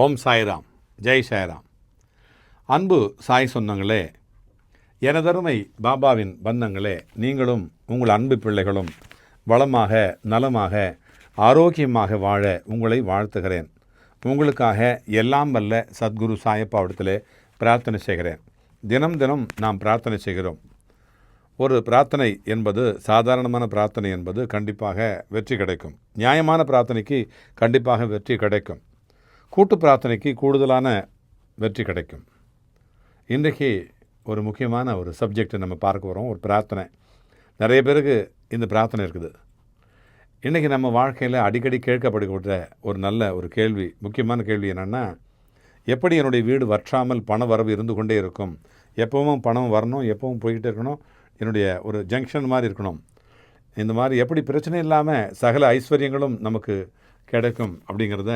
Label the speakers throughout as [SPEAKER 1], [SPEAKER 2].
[SPEAKER 1] ஓம் சாய்ராம். ஜெய் சாய்ராம். அன்பு சாய் சொந்தங்களே எனதருமை பாபாவின் பந்தங்களே நீங்களும் உங்கள் அன்பு பிள்ளைகளும் வளமாக நலமாக ஆரோக்கியமாக வாழ உங்களை வாழ்த்துகிறேன். உங்களுக்காக எல்லாம் வல்ல சத்குரு சாயப்பாவிடத்திலே பிரார்த்தனை செய்கிறேன். தினம் தினம் நாம் பிரார்த்தனை செய்கிறோம். ஒரு பிரார்த்தனை என்பது சாதாரணமான பிரார்த்தனை என்பது கண்டிப்பாக வெற்றி கிடைக்கும். நியாயமான பிரார்த்தனைக்கு கண்டிப்பாக வெற்றி கிடைக்கும். கூட்டு பிரார்த்தனைக்கு கூடுதலான வெற்றி கிடைக்கும். இன்றைக்கு ஒரு முக்கியமான ஒரு சப்ஜெக்டை நம்ம பார்க்க வரோம் ஒரு பிரார்த்தனை. நிறைய பேருக்கு இந்த பிரார்த்தனை இருக்குது. இன்றைக்கி நம்ம வாழ்க்கையில் அடிக்கடி கேட்கப்படுகிற ஒரு நல்ல ஒரு கேள்வி முக்கியமான கேள்வி என்னென்னா எப்படி என்னுடைய வீடு வற்றாமல் பண வரவு இருந்து கொண்டே இருக்கும்? எப்பவும் பணம் வரணும் எப்பவும் போய்கிட்டே இருக்கணும். என்னுடைய ஒரு ஜங்ஷன் மாதிரி இருக்கணும். இந்த மாதிரி எப்படி பிரச்சனை இல்லாமல் சகல ஐஸ்வர்யங்களும் நமக்கு கிடைக்கும் அப்படிங்கிறத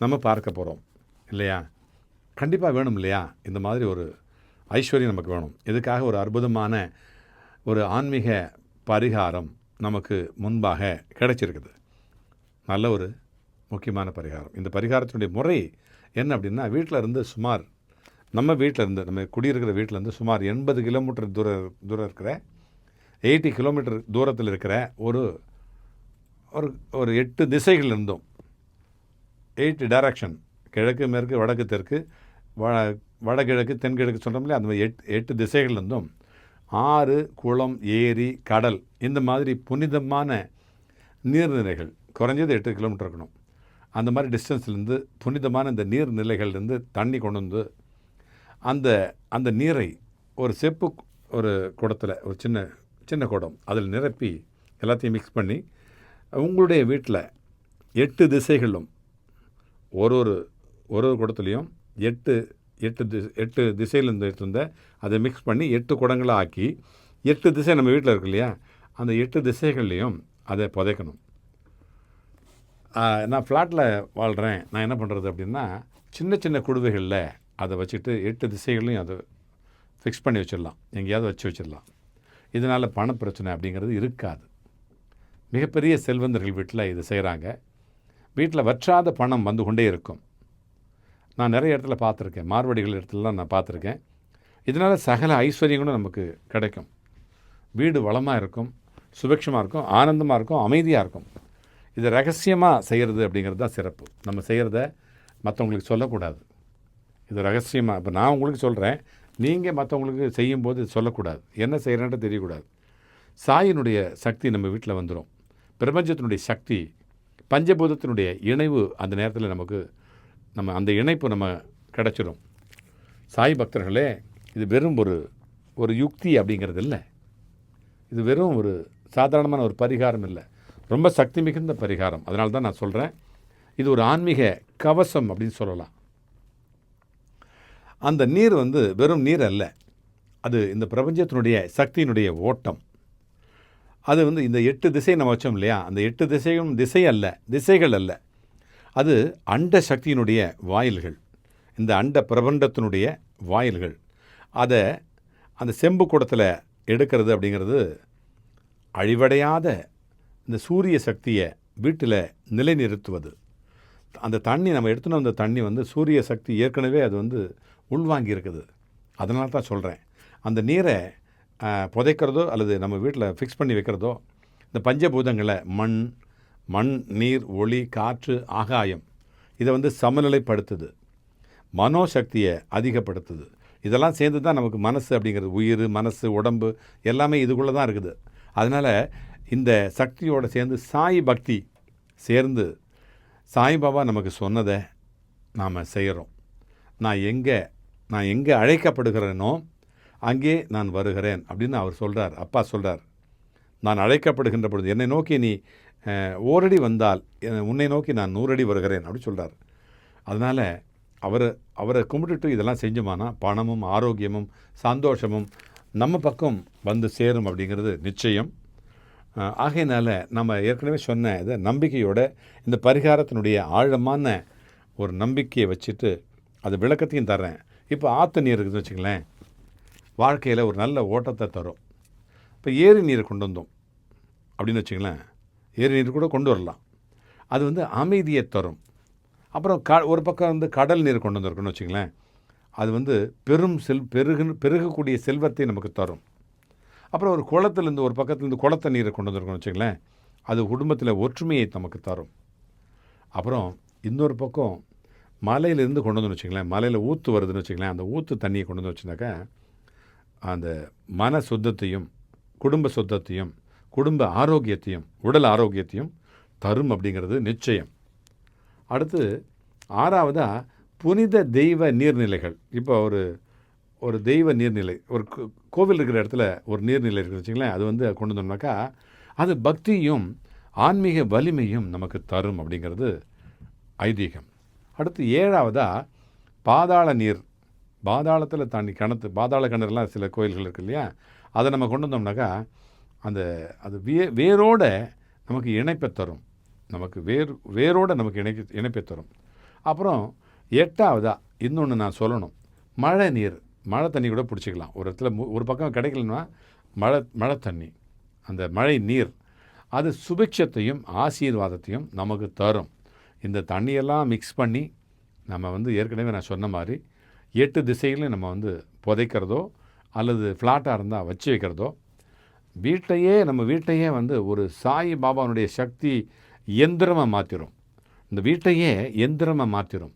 [SPEAKER 1] நம்ம பார்க்க போகிறோம் இல்லையா? கண்டிப்பாக வேணும் இல்லையா? இந்த மாதிரி ஒரு ஐஸ்வர்யம் நமக்கு வேணும். இதுக்காக ஒரு அற்புதமான ஒரு ஆன்மீக பரிகாரம் நமக்கு முன்பாக கிடைச்சிருக்குது. நல்ல ஒரு முக்கியமான பரிகாரம். இந்த பரிகாரத்தினுடைய முறை என்ன அப்படின்னா வீட்டில் இருந்து சுமார் நம்ம வீட்டில் இருந்து நம்ம குடியிருக்கிற வீட்டில் இருந்து சுமார் எண்பது கிலோமீட்டர் தூர தூரம் இருக்கிற எயிட்டி கிலோமீட்டர் தூரத்தில் இருக்கிற ஒரு ஒரு ஒரு எட்டு திசைகள் இருந்தும் எயிட் டைரக்ஷன். கிழக்கு மேற்கு வடக்கு தெற்கு வ வடகிழக்கு தென்கிழக்கு சொல்கிறோம் இல்லையா அந்த மாதிரி எட் எட்டு திசைகள்லேருந்தும் ஆறு குளம் ஏரி கடல் இந்த மாதிரி புனிதமான நீர்நிலைகள் குறைஞ்சது எட்டு கிலோமீட்டர் இருக்கணும். அந்த மாதிரி டிஸ்டன்ஸ்லேருந்து புனிதமான இந்த நீர்நிலைகள்லேருந்து தண்ணி கொண்டு வந்து அந்த அந்த நீரை ஒரு செப்பு ஒரு குடத்தில் ஒரு சின்ன சின்ன குடம் அதில் நிரப்பி எல்லாத்தையும் மிக்ஸ் பண்ணி உங்களுடைய வீட்டில் எட்டு திசைகளும் ஒரு ஒரு ஒரு ஒரு குடத்துலேயும் எட்டு எட்டு திசை எட்டு திசையிலேருந்து எடுத்திருந்த அதை மிக்ஸ் பண்ணி எட்டு குடங்களாக ஆக்கி எட்டு திசை நம்ம வீட்டில் இருக்கு இல்லையா? அந்த எட்டு திசைகள்லேயும் அதை புதைக்கணும். நான் ஃப்ளாட்டில் வாழ்கிறேன் நான் என்ன பண்ணுறது அப்படின்னா சின்ன சின்ன குடுவைகளில் அதை வச்சுட்டு எட்டு திசைகளையும் அதை ஃபிக்ஸ் பண்ணி வச்சிடலாம். எங்கேயாவது வச்சு வச்சிடலாம். இதனால் பண பிரச்சனை அப்படிங்கிறது இருக்காது. மிகப்பெரிய செல்வந்தர்கள் வீட்டில் இதை செய்கிறாங்க வீட்டில் வற்றாத பணம் வந்து கொண்டே இருக்கும். நான் நிறைய இடத்துல பார்த்துருக்கேன். மார்வடிகள் இடத்துலலாம் நான் பார்த்துருக்கேன். இதனால் சகல ஐஸ்வர்யங்களும் நமக்கு கிடைக்கும். வீடு வளமாக இருக்கும் சுபிக்ஷமாக இருக்கும் ஆனந்தமாக இருக்கும் அமைதியாக இருக்கும். இது ரகசியமாக செய்கிறது அப்படிங்கிறது தான் சிறப்பு. நம்ம செய்கிறத மற்றவங்களுக்கு சொல்லக்கூடாது. இது ரகசியமாக இப்போ நான் உங்களுக்கு சொல்கிறேன் நீங்கள் மற்றவங்களுக்கு செய்யும்போது சொல்லக்கூடாது. என்ன செய்கிறேன்ட்டு தெரியக்கூடாது. சாயினுடைய சக்தி நம்ம வீட்டில் வந்துடும் பிரபஞ்சத்தினுடைய சக்தி பஞ்சபூதத்தினுடைய இணைவு அந்த நேரத்தில் நமக்கு நம்ம அந்த இணைப்பு நம்ம கிடச்சிடும் சாய் பக்தர்களே இது வெறும் ஒரு ஒரு யுக்தி அப்படிங்கிறது இல்லை. இது வெறும் ஒரு சாதாரணமான ஒரு பரிகாரம் இல்லை. ரொம்ப சக்தி மிகுந்த பரிகாரம். அதனால தான் நான் சொல்கிறேன் இது ஒரு ஆன்மீக கவசம் அப்படின்னு சொல்லலாம். அந்த நீர் வந்து வெறும் நீர் அல்ல. அது இந்த பிரபஞ்சத்தினுடைய சக்தியினுடைய ஓட்டம். அது வந்து இந்த எட்டு திசை நம்ம வச்சோம் இல்லையா? அந்த எட்டு திசையும் திசை அல்ல திசைகள் அல்ல. அது அண்ட சக்தியினுடைய வாயில்கள். இந்த அண்ட பிரபண்டத்தினுடைய வாயில்கள். அதை அந்த செம்பு கூடத்தில் எடுக்கிறது அப்படிங்கிறது அழிவடையாத இந்த சூரிய சக்தியை வீட்டில் நிலைநிறுத்துவது. அந்த தண்ணி நம்ம எடுத்துனோம் அந்த தண்ணி வந்து சூரிய சக்தி ஏற்கனவே அது வந்து உள்வாங்கி இருக்குது அதனால தான் சொல்கிறேன் அந்த நீரை புதைக்கிறதோ அல்லது நம்ம வீட்டில் ஃபிக்ஸ் பண்ணி வைக்கிறதோ இந்த பஞ்சபூதங்களை மண் மண் நீர் ஒளி காற்று ஆகாயம் இதை வந்து சமநிலைப்படுத்துது. மனோசக்தியை அதிகப்படுத்துது. இதெல்லாம் சேர்ந்து தான் நமக்கு மனசு அப்படிங்கிறது உயிர் மனசு உடம்பு எல்லாமே இதுக்குள்ளே தான் இருக்குது. அதனால் இந்த சக்தியோடு சேர்ந்து சாய் பக்தி சேர்ந்து சாய்பாபா நமக்கு சொன்னதை நாம் செய்கிறோம் நான் எங்கே நான் எங்கே அழைக்கப்படுகிறேனோ அங்கே நான் வருகிறேன் அப்படின்னு அவர் சொல்கிறார் அப்பா சொல்கிறார் நான் அழைக்கப்படுகின்ற பொழுது என்னை நோக்கி நீ ஓரடி வந்தால் உன்னை நோக்கி நான் நூறடி வருகிறேன் அப்படின்னு சொல்கிறார் அதனால் அவரை அவரை கும்பிட்டுட்டு இதெல்லாம் செஞ்சோமானா பணமும் ஆரோக்கியமும் சந்தோஷமும் நம்ம பக்கம் வந்து சேரும் அப்படிங்கிறது நிச்சயம். ஆகையினால் நம்ம ஏற்கனவே சொன்ன இதை நம்பிக்கையோட இந்த பரிகாரத்தினுடைய ஆழமான ஒரு நம்பிக்கையை வச்சுட்டு அது விளக்கத்தையும் தர்றேன். இப்போ ஆற்று நீர் இருக்குதுன்னு வச்சுங்களேன் வாழ்க்கையில் ஒரு நல்ல ஓட்டத்தை தரும். இப்போ ஏரி நீரை கொண்டு வந்தோம். அப்படின்னு வச்சுங்களேன் ஏரி நீர் கூட கொண்டு வரலாம். அது வந்து அமைதியை தரும். அப்புறம் க ஒரு பக்கம் வந்து கடல் நீர் கொண்டு வந்திருக்குன்னு வச்சுங்களேன் அது வந்து பெரும் செல் பெருகு பெருகக்கூடிய செல்வத்தை நமக்கு தரும். அப்புறம் ஒரு குளத்துலேருந்து ஒரு பக்கத்துலேருந்து குளத்த நீரை கொண்டு வந்திருக்கோம்னு வச்சுங்களேன் அது குடும்பத்தில் ஒற்றுமையை நமக்கு தரும். அப்புறம் இன்னொரு பக்கம் மலையிலேருந்து கொண்டு வந்து வச்சுங்களேன் மலையில் ஊற்று வருதுன்னு வச்சுங்களேன் அந்த ஊற்று தண்ணியை கொண்டு வந்து வச்சுனாக்கா அந்த மன சுத்தத்தையும் குடும்ப சுத்தத்தையும் குடும்ப ஆரோக்கியத்தையும் உடல் ஆரோக்கியத்தையும் தரும் அப்படிங்கிறது நிச்சயம். அடுத்து ஆறாவதாக புனித தெய்வ நீர்நிலைகள். இப்போ ஒரு ஒரு தெய்வ நீர்நிலை ஒரு கோ- கோவில் இருக்கிற இடத்துல ஒரு நீர்நிலை இருக்குது வச்சுங்களேன் அது வந்து கொண்டு வந்தோம்னாக்கா அது பக்தியும் ஆன்மீக வலிமையும் நமக்கு தரும் அப்படிங்கிறது ஐதீகம். அடுத்து ஏழாவதாக பாதாள நீர் பாதாளத்தில் தண்ணி கிணத்து பாதாள கிணறுலாம் சில கோயில்கள் இருக்குது இல்லையா? அதை நம்ம கொண்டு வந்தோம்னாக்கா அந்த அது வே வேரோட நமக்கு இணைப்பை தரும். நமக்கு வேர் வேரோடு நமக்கு இணைக்க இணைப்பை தரும். அப்புறம் எட்டாவதா இன்னொன்று நான் சொல்லணும். மழை நீர் மழை தண்ணி கூட பிடிச்சிக்கலாம். ஒரு இடத்துல மு- ஒரு பக்கம் கிடைக்கலன்னா மழை மழை தண்ணி அந்த மழை நீர் அது சுபிக்ஷத்தையும் ஆசீர்வாதத்தையும் நமக்கு தரும். இந்த தண்ணியெல்லாம் மிக்ஸ் பண்ணி நம்ம வந்து ஏற்கனவே நான் சொன்ன மாதிரி எட்டு திசைகளையும் நம்ம வந்து புதைக்கிறதோ அல்லது ஃப்ளாட்டாக இருந்தால் வச்சு வைக்கிறதோ வீட்டையே நம்ம வீட்டையே வந்து ஒரு சாய் பாபாவுடைய சக்தி எந்திரமாக மாற்றிடும் இந்த வீட்டையே எந்திரமாக மாற்றிடும்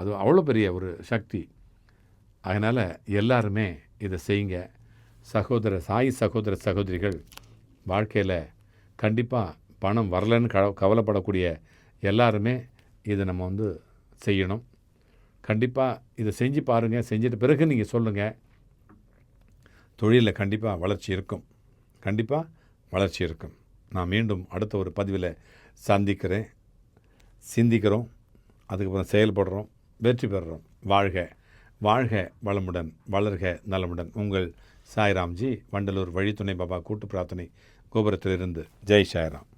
[SPEAKER 1] அது அவ்வளோ பெரிய ஒரு சக்தி. அதனால் எல்லாருமே இதை செய்யுங்க. சகோதர சாய் சகோதர சகோதரிகள் வாழ்க்கையில் கண்டிப்பாக பணம் வரலன்னு க கவலைப்படக்கூடிய எல்லாருமே இதை நம்ம வந்து செய்யணும். கண்டிப்பாக இதை செஞ்சு பாருங்கள் செஞ்சிட்ட பிறகு நீங்கள் சொல்லுங்கள் தொழிலில் கண்டிப்பாக வளர்ச்சி இருக்கும். கண்டிப்பாக வளர்ச்சி இருக்கும். நான் மீண்டும் அடுத்த ஒரு பதிவில் சந்திக்கிறேன். சிந்திக்கிறோம். அதுக்கப்புறம் செயல்படுறோம். வெற்றி பெறுறோம். வாழ்க வாழ்க வளமுடன் வளர்க நலமுடன். உங்கள் சாய்ராம்ஜி வண்டலூர் வழித்துணை பாபா கூட்டு பிரார்த்தனை கோபுரத்திலிருந்து. ஜெய் சாய்ராம்.